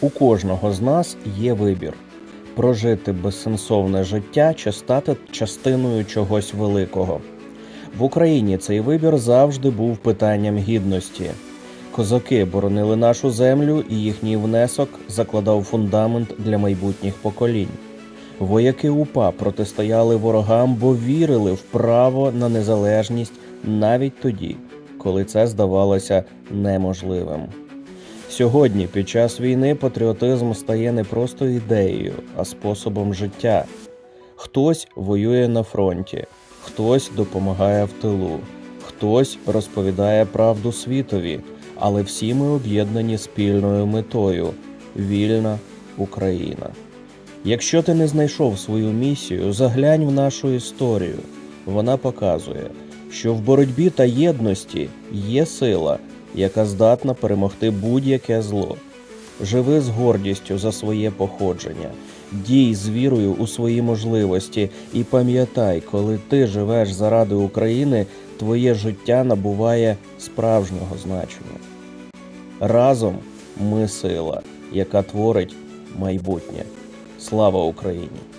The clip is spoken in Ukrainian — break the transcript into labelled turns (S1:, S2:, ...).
S1: У кожного з нас є вибір прожити безсенсовне життя чи стати частиною чогось великого. В Україні цей вибір завжди був питанням гідності. Козаки боронили нашу землю, і їхній внесок закладав фундамент для майбутніх поколінь. Вояки УПА протистояли ворогам, бо вірили в право на незалежність навіть тоді, коли це здавалося неможливим. Сьогодні, під час війни, патріотизм стає не просто ідеєю, а способом життя. Хтось воює на фронті, хтось допомагає в тилу, хтось розповідає правду світові, але всі ми об'єднані спільною метою вільна Україна. Якщо ти не знайшов свою місію, заглянь в нашу історію. Вона показує, що в боротьбі та єдності є сила, яка здатна перемогти будь-яке зло. Живи з гордістю за своє походження, дій з вірою у свої можливості і пам'ятай, коли ти живеш заради України, твоє життя набуває справжнього значення. Разом ми сила, яка творить майбутнє. Слава Україні!